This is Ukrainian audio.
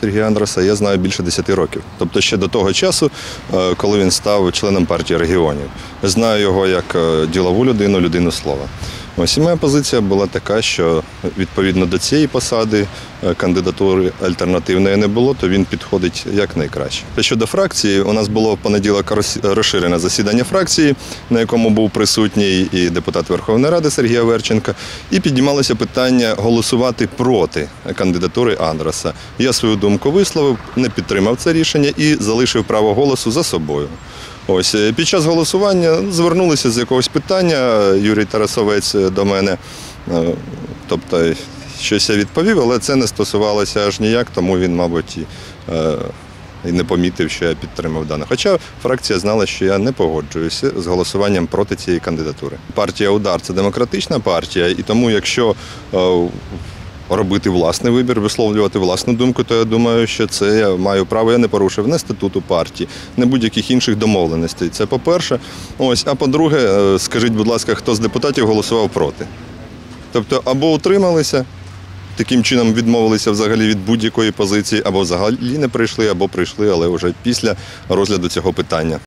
Сергія Андреса я знаю більше 10 років. Тобто ще до того часу, е, коли він став членом партії регіонів. Знаю його як е, ділову людину, людину слова. Ось і моя позиція була така, що відповідно до цієї посади е, кандидатури альтернативної не було, то він підходить як найкраще. Щодо фракції, у нас було в понеділок розширене засідання фракції, на якому був присутній і депутат Верховної Ради Сергій Аверченко, і піднімалося питання голосувати проти кандидатури Андреса. Я свою думку висловив, не підтримав це рішення і залишив право голосу за собою. Ось е, під час голосування звернулися з якогось питання Юрій Тарасовець е, до мене. Е, Тобто щось я відповів, але це не стосувалося аж ніяк, тому він, мабуть, і, не помітив, що я підтримав дане. Хоча фракція знала, що я не погоджуюся з голосуванням проти цієї кандидатури. Партія Удар це демократична партія, і тому, якщо робити власний вибір, висловлювати власну думку, то я думаю, що це я маю право. Я не порушив не статуту партії, не будь-яких інших домовленостей. Це по-перше. Ось, а по-друге, е, скажіть, будь ласка, хто з депутатів голосував проти? Тобто, або утрималися, таким чином відмовилися взагалі від будь-якої позиції, або взагалі не прийшли, або прийшли, але вже після розгляду цього питання.